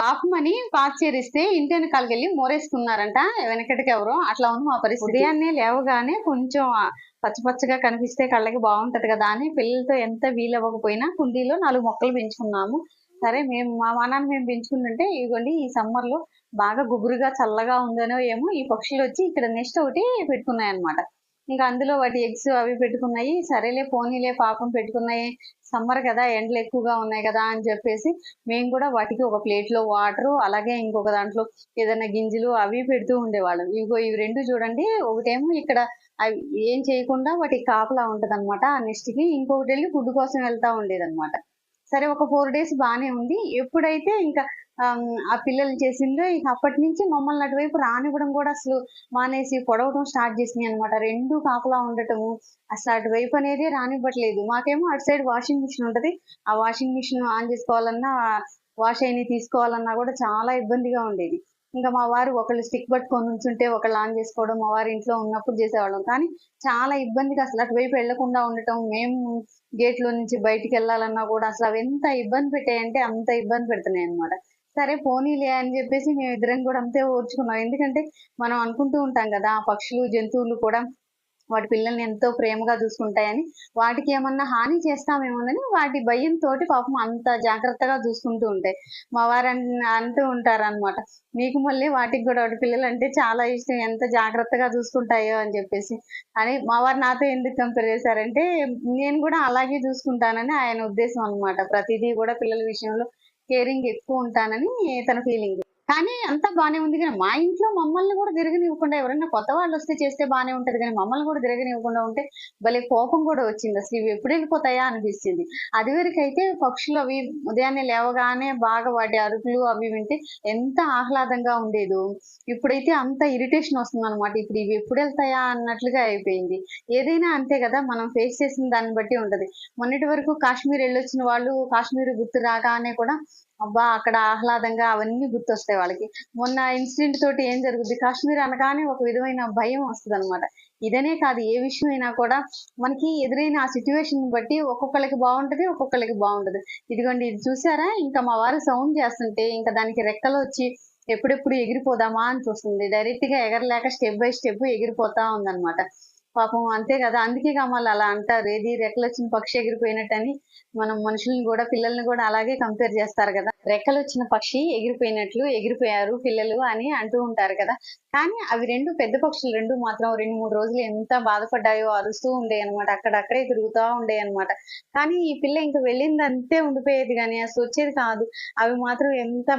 పాపమని పాచేరిస్తే ఇంటి వెనకాలకి వెళ్ళి మోరేసుకున్నారంట. వెనకటికి ఎవరు అట్లా ఉంది మా పరిస్థితి. ఉదయాన్నే లేవగానే కొంచెం పచ్చపచ్చగా పచ్చ పచ్చగా కనిపిస్తే కళ్ళకి బాగుంటది కదా అని పిల్లలతో ఎంత వీలవ్వకపోయినా కుండీలో నాలుగు మొక్కలు పెంచుకున్నాము. సరే మేము మా మానాన్ని మేము పెంచుకుంటుంటే ఇదిగోండి ఈ సమ్మర్లో బాగా గుబురుగా చల్లగా ఉందనో ఏమో ఈ పక్షులు వచ్చి ఇక్కడ నెక్స్ట్ ఒకటి పెట్టుకున్నాయన్నమాట. ఇంకా అందులో వాటి ఎగ్స్ అవి పెట్టుకున్నాయి. సరేలే పోనీలే పాపం పెట్టుకున్నాయి. సమ్మర్ కదా ఎండలు ఎక్కువగా ఉన్నాయి కదా అని చెప్పేసి మేము కూడా వాటికి ఒక ప్లేట్లో వాటర్ అలాగే ఇంకొక దాంట్లో ఏదైనా గింజలు అవి పెడుతూ ఉండేవాళ్ళం. ఇంకో ఇవి రెండు చూడండి ఒకటేమో ఇక్కడ అవి ఏం చేయకుండా వాటికి కాపలా ఉంటుంది అనమాట ఆ నెక్స్ట్కి ఇంకొకటి వెళ్ళి ఫుడ్ కోసం వెళ్తా ఉండేది సరే ఒక ఫోర్ డేస్ బాగానే ఉంది. ఎప్పుడైతే ఇంకా ఆ పిల్లలు చేసిందో. ఇక అప్పటి నుంచి మమ్మల్ని అటువైపు రానివ్వడం కూడా అసలు మానేసి పొడవడం స్టార్ట్ చేసినాయి అనమాట రెండు కాపలా ఉండటము అసలు అటువైపు అనేది రానివ్వట్లేదు. మాకేమో అటు సైడ్ వాషింగ్ మిషన్ ఉంటది. ఆ వాషింగ్ మిషన్ ఆన్ చేసుకోవాలన్నా వాష్ అయినవి తీసుకోవాలన్నా కూడా చాలా ఇబ్బందిగా ఉండేది. ఇంకా మా వారు ఒకళ్ళు స్టిక్ పట్టుకొని ఉంచుంటే ఒకళ్ళు ఆన్ చేసుకోవడం మా వారు ఇంట్లో ఉన్నప్పుడు చేసేవాళ్ళం. కానీ చాలా ఇబ్బందిగా అసలు అటువైపు వెళ్ళకుండా ఉండటం మేము గేట్లో నుంచి బయటికి వెళ్ళాలన్నా కూడా అసలు అవి ఎంత ఇబ్బంది పెట్టాయంటే అంత ఇబ్బంది పెడుతున్నాయి అనమాట సరే పోనీలే అని చెప్పేసి మేము ఇద్దరం కూడా అంతే ఓర్చుకున్నాం. ఎందుకంటే మనం అనుకుంటూ ఉంటాం కదా పక్షులు జంతువులు కూడా వాటి పిల్లల్ని ఎంతో ప్రేమగా చూసుకుంటాయని. వాటికి ఏమన్నా హాని చేస్తామేమోనని వాటి భయం తోటి పాపం అంత జాగ్రత్తగా చూసుకుంటూ ఉంటాయి. మా వారు అంటూ ఉంటారు అనమాట మీకు మళ్ళీ వాటికి కూడా వాటి పిల్లలు అంటే చాలా ఇష్టం. ఎంత జాగ్రత్తగా చూసుకుంటాయో అని చెప్పేసి. అని మా వారు నాతో ఎందుకు కంపేర్ చేశారంటే నేను కూడా అలాగే చూసుకుంటానని ఆయన ఉద్దేశం అనమాట ప్రతిదీ కూడా పిల్లల విషయంలో కేరింగ్ ఎక్కువ ఉంటానని తన ఫీలింగ్ కానీ అంతా బాగానే ఉంది కానీ మా ఇంట్లో మమ్మల్ని కూడా తిరగనివ్వకుండా ఎవరైనా కొత్త వాళ్ళు వస్తే చేస్తే బాగానే ఉంటది కానీ మమ్మల్ని కూడా తిరగనివ్వకుండా ఉంటే భలే కోపం కూడా వచ్చింది. అసలు ఇవి ఎప్పుడు వెళ్ళిపోతాయా అనిపిస్తుంది. అది వరకైతే పక్షులు అవి ఉదయాన్నే లేవగానే బాగా వాటి అరుపులు అవి వింటే ఎంత ఆహ్లాదంగా ఉండేదో. ఇప్పుడైతే అంత ఇరిటేషన్ వస్తుంది అనమాట ఇప్పుడు ఇవి ఎప్పుడు వెళ్తాయా అన్నట్లుగా అయిపోయింది. ఏదైనా అంతే కదా మనం ఫేస్ చేసిన దాన్ని బట్టి ఉంటది. మొన్నటి వరకు కాశ్మీర్ వెళ్ళొచ్చిన వాళ్ళు కాశ్మీర్ గుర్తు రాగానే కూడా అబ్బా అక్కడ ఆహ్లాదంగా అవన్నీ గుర్తొస్తాయి వాళ్ళకి. మొన్న ఇన్సిడెంట్ తోటి ఏం జరుగుద్ది? కాశ్మీర్ అనగానే ఒక విధమైన భయం వస్తుంది అనమాట ఇదనే కాదు ఏ విషయమైనా కూడా మనకి ఎదురైన ఆ సిచ్యువేషన్ బట్టి ఒక్కొక్కరికి బాగుంటది ఒక్కొక్కరికి బాగుంటది ఇదిగోండి ఇది చూసారా? ఇంకా మా వారు సౌండ్ చేస్తుంటే ఇంకా దానికి రెక్కలు వచ్చి ఎప్పుడెప్పుడు ఎగిరిపోదామా అని చూస్తుంది. డైరెక్ట్గా ఎగరలేక స్టెప్ బై స్టెప్ ఎగిరిపోతా ఉందన్నమాట. పాపం అంతే కదా. అందుకే మళ్ళీ అలా అంటారు. ఏది రెక్కలు వచ్చిన పక్షి ఎగిరిపోయినట్టని మనం మనుషుల్ని కూడా పిల్లల్ని కూడా అలాగే కంపేర్ చేస్తారు కదా. రెక్కలు వచ్చిన పక్షి ఎగిరిపోయినట్లు ఎగిరిపోయారు పిల్లలు అని అంటూ ఉంటారు కదా. కానీ అవి రెండు పెద్ద పక్షులు రెండు మాత్రం రెండు మూడు రోజులు ఎంత బాధపడ్డాయో అరుస్తూ ఉండే అనమాట అక్కడక్కడే తిరుగుతూ ఉండే అనమాట కానీ ఈ పిల్ల ఇంకా వెళ్ళింది అంతే ఉండిపోయేది కానీ అసలు వచ్చేది కాదు. అవి మాత్రం ఎంత